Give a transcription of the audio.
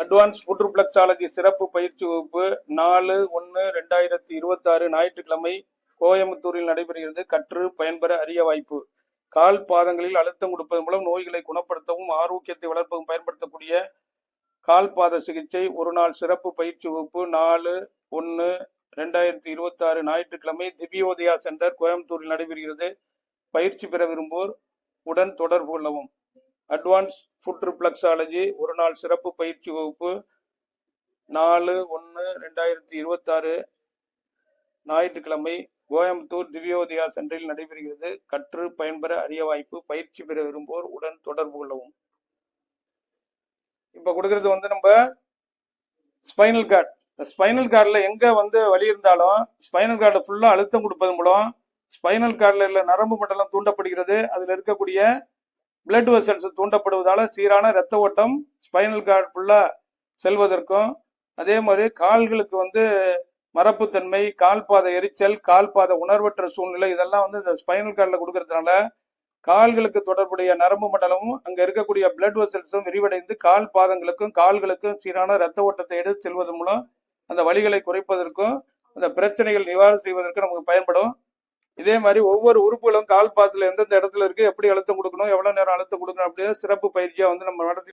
Advance புற்றுப்ளக்ஸாலஜி சிறப்பு பயிற்சி வகுப்பு நாலு ஒன்று ரெண்டாயிரத்தி இருபத்தாறு ஞாயிற்றுக்கிழமை கோயம்புத்தூரில் நடைபெறுகிறது. கற்று பயன்பெற அரிய வாய்ப்பு. கால் பாதங்களில் அழுத்தம் கொடுப்பது மூலம் நோய்களை குணப்படுத்தவும் ஆரோக்கியத்தை வளர்ப்பதும் பயன்படுத்தக்கூடிய கால் பாத சிகிச்சை ஒரு நாள் சிறப்பு பயிற்சி வகுப்பு நாலு ஒன்று ரெண்டாயிரத்தி இருபத்தாறு ஞாயிற்றுக்கிழமை திவ்யோதயா சென்டர் கோயம்புத்தூரில் நடைபெறுகிறது. பயிற்சி பெற விரும்புவோர் உடன் தொடர்பு கொள்ளவும். அட்வான்ஸ் ஃபுட் ரிப்ளக்ஸாலஜி ஒரு நாள் சிறப்பு பயிற்சி வகுப்பு நாலு ஒன்று ரெண்டாயிரத்தி இருபத்தாறு ஞாயிற்றுக்கிழமை கோயம்புத்தூர் திவ்யோதயா சென்டரில் நடைபெறுகிறது. கற்று பயன்பெற அரிய வாய்ப்பு பயிற்சி பெற விரும்புவோர் உடன் தொடர்பு கொள்ளவும். இப்போ கொடுக்கறது வந்து நம்ம ஸ்பைனல் கார்டு. ஸ்பைனல் கார்டில் எங்கே வந்து வலி இருந்தாலும் ஸ்பைனல் கார்டை ஃபுல்லாக அழுத்தம் கொடுப்பது மூலம் ஸ்பைனல் கார்டில் உள்ள நரம்பு மண்டலம் தூண்டப்படுகிறது. அதில் இருக்கக்கூடிய பிளட் வெசல்ஸ் தூண்டப்படுவதால சீரான இரத்த ஓட்டம் ஸ்பைனல் கார்டு ஃபுல்லாக செல்வதற்கும் அதே மாதிரி கால்களுக்கு வந்து மரப்புத்தன்மை கால் பாத எரிச்சல் கால் பாத உணர்வற்ற சூழ்நிலை இதெல்லாம் வந்து இந்த ஸ்பைனல் கார்டில் கொடுக்கறதுனால கால்களுக்கு தொடர்புடைய நரம்பு மண்டலமும் அங்கே இருக்கக்கூடிய பிளட் வெசல்ஸும் விரிவடைந்து கால் பாதங்களுக்கும் கால்களுக்கும் சீரான இரத்த ஓட்டத்தை எடுத்து செல்வதன் மூலம் அந்த வழிகளை குறைப்பதற்கும் அந்த பிரச்சனைகள் நிவாரணம் செய்வதற்கு நமக்கு பயன்படும். இதே மாதிரி ஒவ்வொரு உறுப்புகளும் கால் பாத்துல எந்தெந்த இடத்துல இருக்கு எப்படி அழுத்தம் கொடுக்கணும் எவ்வளவு நேரம் அழுத்தம் கொடுக்கணும் அப்படின்னு சிறப்பு பயிற்சியா வந்து நம்ம நடத்தி